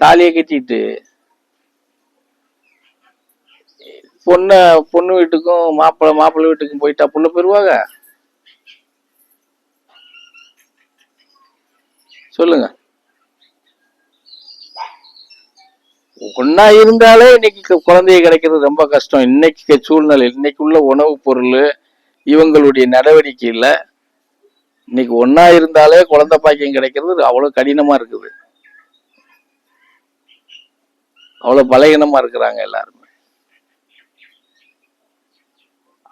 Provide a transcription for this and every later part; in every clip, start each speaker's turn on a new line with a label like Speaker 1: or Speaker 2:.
Speaker 1: தாலியை கட்டிட்டு பொண்ண பொண்ணு வீட்டுக்கும் மாப்பிள்ளை மாப்பிள்ளை வீட்டுக்கும் போயிட்டா புள்ள பெறுவாங்க சொல்லுங்க. ஒன்னா இருந்தாலே இன்னைக்கு குழந்தைய கிடைக்கிறது ரொம்ப கஷ்டம். இன்னைக்கு சூழ்நிலை இன்னைக்கு உள்ள உணவுப் பொருள் இவங்களுடைய நடவடிக்கையில இன்னைக்கு ஒன்னா இருந்தாலே குழந்தை பாக்கியம் கிடைக்கிறது அவ்வளவு கடினமா இருக்குது. அவ்வளோ பலகீனமா இருக்கிறாங்க எல்லாருமே.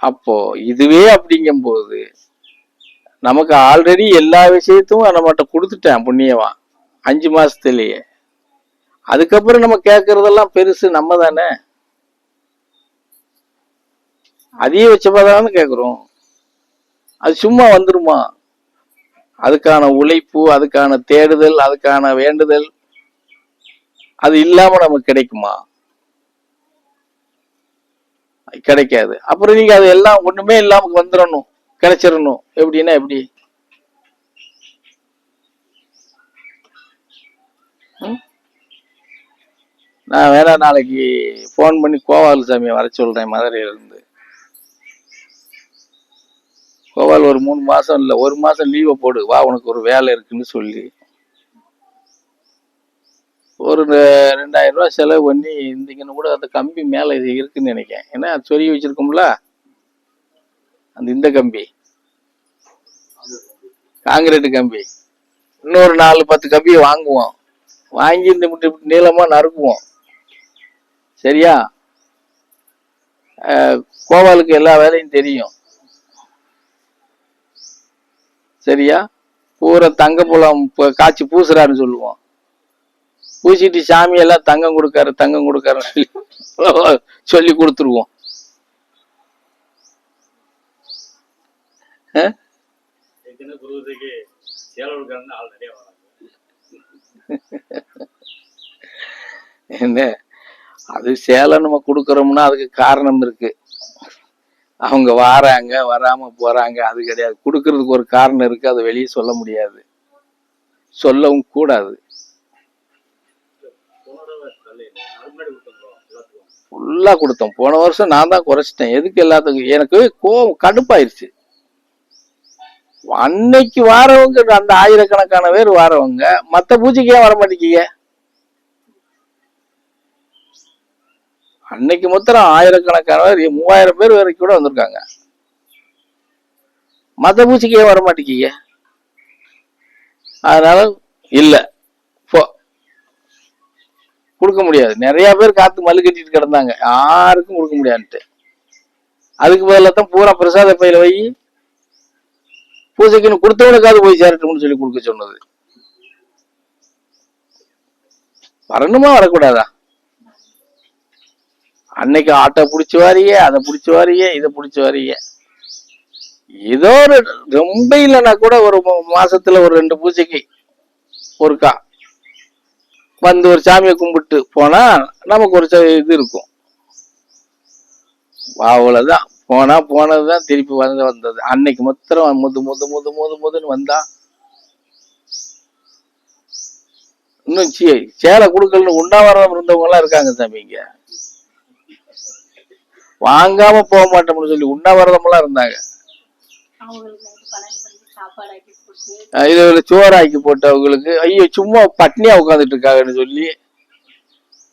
Speaker 1: அப்போ இதுவே அப்படிங்கும்போது நமக்கு ஆல்ரெடி எல்லா விஷயத்தையும் நம்மகிட்ட கொடுத்துட்டேன் புண்ணியவான் அஞ்சு மாசத்துலயே. அதுக்கப்புறம் நம்ம கேட்கறதெல்லாம் பெருசு நம்ம தானே? அதிகபட்சமாக கேட்குறோம். அது சும்மா வந்துருமா? அதுக்கான உழைப்பு அதுக்கான தேடுதல் அதுக்கான வேண்டுதல் அது இல்லாம நமக்கு கிடைக்குமா? கிடைக்காது. அப்புறம் நீங்க அது எல்லாம் ஒண்ணுமே இல்லாம வந்துடணும் கிடைச்சிடணும் எப்படின்னா எப்படி? ம்? நான் வேணா நாளைக்கு ஃபோன் பண்ணி கோபால் சாமியை வர சொல்றேன் மதுரையில இருந்து கோபால் ஒரு மூணு மாசம் இல்ல ஒரு மாசம் லீவை போடு. வா உனக்கு ஒரு வேலை இருக்குன்னு சொல்லி. ஒரு ரெண்டாயிரம் ரூபா செலவு பண்ணி இருந்தீங்கன்னு கூட அந்த கம்பி மேலே இது இருக்குன்னு நினைக்கிறேன். ஏன்னா சொருகி வச்சிருக்கோம்ல? அந்த இந்த கம்பி. காங்கிரீட் கம்பி. இன்னொரு நாலு பத்து கம்பியை வாங்குவோம். வாங்கி இந்த இப்படி இப்படி நீளமாக நறுக்குவோம். சரியா? கோவாலுக்கு எல்லா வேலையும் தெரியும். சரியா? பூரா தங்க புலம் காய்ச்சி பூசுறான்னு சொல்லுவோம். பூசிட்டு சாமி எல்லாம் தங்கம் கொடுக்காரு தங்கம் கொடுக்காருன்னு சொல்லி சொல்லி கொடுத்துருவோம். என்ன? அது சேலை நம்ம கொடுக்குறோம்னா அதுக்கு காரணம் இருக்கு. அவங்க வாராங்க வராம போறாங்க அது கிடையாது. கொடுக்கறதுக்கு ஒரு காரணம் இருக்கு அதை வெளியே சொல்ல முடியாது. சொல்லவும் கூடாது. ஃபுல்லாக கொடுத்தோம். போன வருஷம் நான் தான் குறைச்சிட்டேன். எதுக்கு எல்லாத்துக்கும்? எனக்கு கோவம் கடுப்பாயிருச்சு. அன்னைக்கு வாரவங்க அந்த ஆயிரக்கணக்கான பேர் வாரவங்க மற்ற பூஜைக்கு ஏன் வர மாட்டேங்க அன்னைக்கு மொத்தம் ஆயிரக்கணக்கான பேர் மூவாயிரம் பேர் வரைக்கும் கூட வந்திருக்காங்க. மத பூச்சிக்கே ஏன் வர மாட்டேங்க அதனால இல்லை. கொடுக்க முடியாது. நிறைய பேர் காத்து மல்லு கட்டிட்டு கிடந்தாங்க. யாருக்கும் கொடுக்க முடியாதுன்ட்டு. அதுக்கு பதிலாக தான் பூரா பிரசாத பையில வை பூஜைக்குன்னு கொடுத்தவனுக்காவது போய் சேரட்டும்னு சொல்லி கொடுக்க சொன்னது. வரணுமா வரக்கூடாதா? அன்னைக்கு ஆட்டோ பிடிச்சி வாரியே அதை பிடிச்சி வாரியே இதை பிடிச்சி வாரியே. ஏதோ ஒரு ரொம்ப இல்லைன்னா கூட ஒரு மாசத்துல ஒரு ரெண்டு பூஜைக்கு ஒருக்கா. வந்து ஒரு சாமியை கும்பிட்டு போனா நமக்கு ஒரு இது இருக்கும். அவ்வளவுதான். போனா போனதுதான் திருப்பி வந்து வந்தது. அன்னைக்கு மொத்தம் முது முது முது முது முதுன்னு வந்தா இன்னும் சே- சேலை கொடுக்கலன்னு உண்ணாவிரதம் இருந்தவங்க எல்லாம் இருக்காங்க சாமி இங்க. வாங்காம போக மாட்டோம்னு சொல்லி உண்ணாவிரதம் எல்லாம் இருந்தாங்க
Speaker 2: அவங்களுக்கு ஆக்கி
Speaker 1: ஒரு சோறாக்கி போட்டவங்களுக்கு ஐயோ சும்மா பட்னியா உட்காந்துட்டு இருக்காங்கன்னு சொல்லி.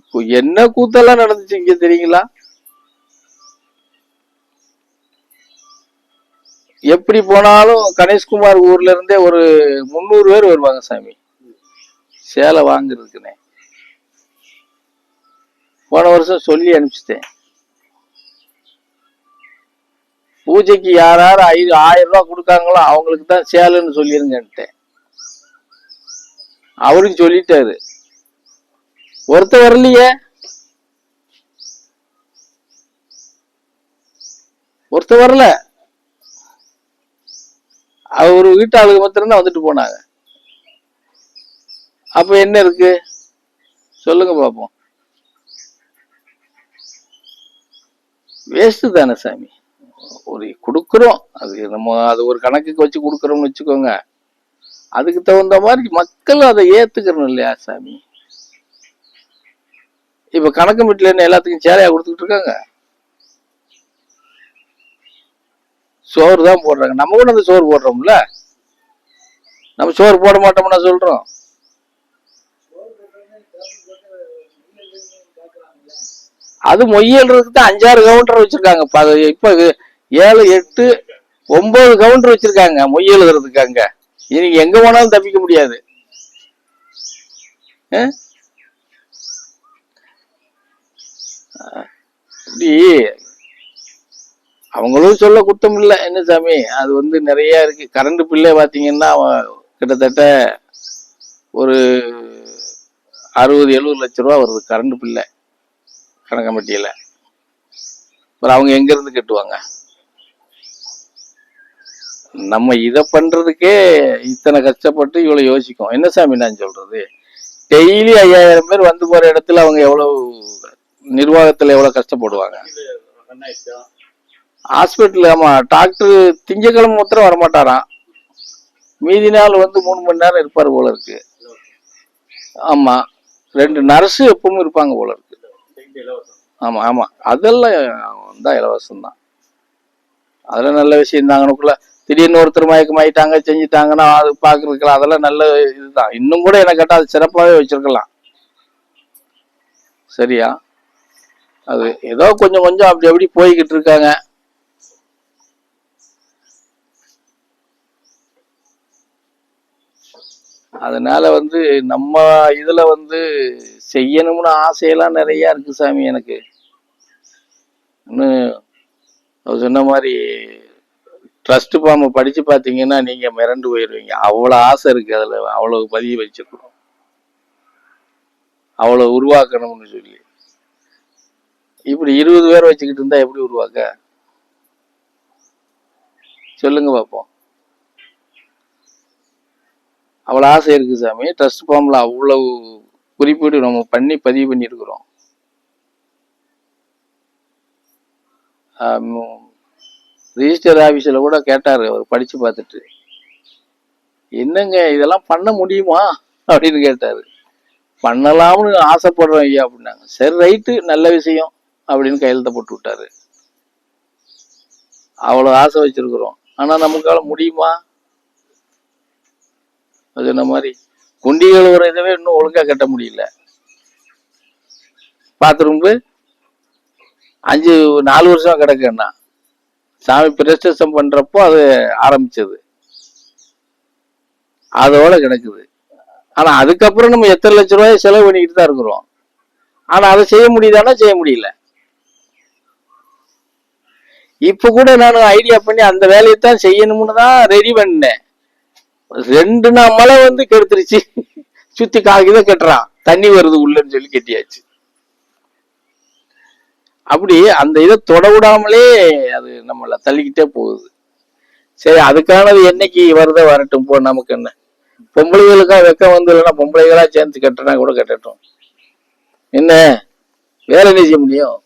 Speaker 1: இப்போ என்ன கூத்தெல்லாம் நடந்துச்சு இங்க தெரியுங்களா? எப்படி போனாலும் கணேஷ்குமார் ஊர்ல இருந்தே ஒரு முந்நூறு பேர் வருவாங்க சாமி. சேலை வாங்குறதுக்குனே. போன வருஷம் சொல்லி அனுப்பிச்சிட்டேன். பூஜைக்கு யார் யார் ஐ ஆயிரம் ரூபா கொடுக்காங்களோ அவங்களுக்கு தான் சேலுன்னு சொல்லிருங்கன்ட்டேன் அவரும் சொல்லிட்டாரு. ஒருத்தர் வரலையே. ஒருத்தர் வரல. அவர் வீட்டாளுக்கு மாத்திரம் தான் வந்துட்டு போனாங்க. அப்ப என்ன இருக்கு? சொல்லுங்க பாப்போம். வேஸ்ட் தானே சாமி? ஒரு கொடுக்குறோம். அது நம்ம அது ஒரு கணக்குக்கு வச்சு கொடுக்குறோம்னு வச்சுக்கோங்க. அதுக்கு தகுந்த மாதிரி மக்கள் அதை ஏத்துக்கிறோம் இல்லையா சாமி? இப்ப கணக்கு வீட்டுல என்ன எல்லாத்துக்கும் சேலையா கொடுத்துக்கிட்டு இருக்காங்க. சோறு தான் போடுறாங்க. நம்ம கூட அந்த சோறு போடுறோம்ல? நம்ம சோறு போட மாட்டோம்னா சொல்றோம். அது மொய்யல்றதுக்கு தான் அஞ்சாறு கவுண்டர் வச்சிருக்காங்க. இப்போ இப்ப ஏழு எட்டு ஒன்பது கவுண்டர் வச்சிருக்காங்க மொய் எழுதுறதுக்கு அங்க. இன்னைக்கு எங்க போனாலும் தப்பிக்க முடியாது. இப்படி அவங்களும் சொல்ல குத்தம் இல்லை. என்ன சாமி? அது வந்து நிறைய இருக்கு. கரண்ட் பில்லே பாத்தீங்கன்னா அவன் கிட்டத்தட்ட ஒரு அறுபது எழுபது லட்ச ரூபா வருது கரண்ட் பில்லை கணக்கம்பட்டியில் அப்புறம் அவங்க எங்க இருந்து கட்டுவாங்க? நம்ம இதை பண்றதுக்கே இத்தனை கஷ்டப்பட்டு இவ்வளவு யோசிக்கும். என்ன சாமி நான் சொல்றது? டெய்லி ஐயாயிரம் பேர் வந்து போற இடத்துல அவங்க எவ்வளவு நிர்வாகத்துல எவ்வளவு கஷ்டப்படுவாங்க? ஹாஸ்பிட்டல் ஆமா டாக்டர் திங்கக்கிழமை மாத்திரம் வரமாட்டாராம். மீதி நாள் வந்து மூணு மணி நேரம் இருப்பார் போல இருக்கு. ஆமா ரெண்டு நர்ஸு எப்பவும் இருப்பாங்க போல இருக்கு. ஆமா ஆமா. அதெல்லாம் தான் இலவசம் தான் அதெல்லாம் நல்ல விஷயம் தாங்கனுக்குள்ள திடீர்னு ஒருத்தர் மயக்கமாயிட்டாங்க செஞ்சுட்டாங்கன்னா அது பாக்குறதுக்கலாம் அதெல்லாம் நல்ல இதுதான். இன்னும் கூட எனக்கு கேட்டால் அது சிறப்பாகவே வச்சிருக்கலாம். சரியா? அது ஏதோ கொஞ்சம் கொஞ்சம் அப்படி அப்படி போய்கிட்டு இருக்காங்க. அதனால வந்து நம்ம இதுல வந்து செய்யணும்னு ஆசையெல்லாம் நிறைய இருக்கு சாமி எனக்கு. இன்னும் அவர் சொன்ன மாதிரி ட்ரஸ்ட் ஃபார்மை படிச்சு பார்த்தீங்கன்னா நீங்க மிரண்டு போயிடுவீங்க அவ்வளோ ஆசை இருக்கு அதுல. அவ்வளவு பதிய வச்சிருக்கணும். அவ்வளோ உருவாக்கணும்னு சொல்லி. இப்படி இருபது பேர் வச்சுக்கிட்டு இருந்தா எப்படி உருவாக்க? சொல்லுங்க பார்ப்போம் அவ்வளோ ஆசை இருக்கு சாமி. ட்ரஸ்ட் ஃபார்ம்ல அவ்வளவு குறிப்பீடு நம்ம பண்ணி பதிவு பண்ணியிருக்கிறோம். ரிஜிஸ்டர் ஆஃபீஸில் கூட கேட்டார் அவர் படித்து பார்த்துட்டு. என்னங்க இதெல்லாம் பண்ண முடியுமா? அப்படின்னு கேட்டார். பண்ணலாம்னு ஆசைப்படுறோம் ஐயா அப்படின்னாங்க. சரி ரைட்டு நல்ல விஷயம் அப்படின்னு கையெழுத்த போட்டு விட்டாரு. அவ்வளோ ஆசை வச்சிருக்கிறோம். ஆனால் நமக்கால முடியுமா? அது என்ன மாதிரி? குண்டி ஒரு இதுவே இன்னும் ஒழுங்கா கட்ட முடியல. பாத்ரூம்பு அஞ்சு நாலு வருஷம் கிடக்குன்னா சாமி பிரஸ்டேஷன் பண்றப்போ அது ஆரம்பிச்சது. அதோட கிடக்குது. ஆனா அதுக்கப்புறம் நம்ம எத்தனை லட்ச ரூபாய் செலவு பண்ணிக்கிட்டு தான் இருக்கிறோம். ஆனா அதை செய்ய முடியுதானா செய்ய முடியல. இப்போ கூட நான் ஐடியா பண்ணி அந்த வேலையை தான் செய்யணும்னு தான் ரெடி பண்ணேன். ரெண்டு நாள் மழை வந்து கெடுத்துருச்சு. சுத்தி காகிதம் கட்டுறான். தண்ணி வருது உள்ளன்னு சொல்லி கட்டியாச்சு. அப்படி அந்த இதை தொட விடாமலே அது நம்மளை தள்ளிக்கிட்டே போகுது. சரி அதுக்கானது என்னைக்கு வருதோ வரட்டும் போ நமக்கு என்ன? பொம்பளைகளுக்கா வெக்கம் வந்து இல்லைன்னா பொம்பளைகளா சேர்ந்து கட்டினா கூட கட்டட்டும். என்ன? வேற என்ன செய்ய முடியும்?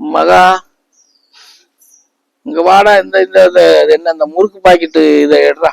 Speaker 1: மகா இங்க வாடா இந்த இந்த என்ன இந்த முறுக்கு பாக்கெட்டு இதை எடுறா.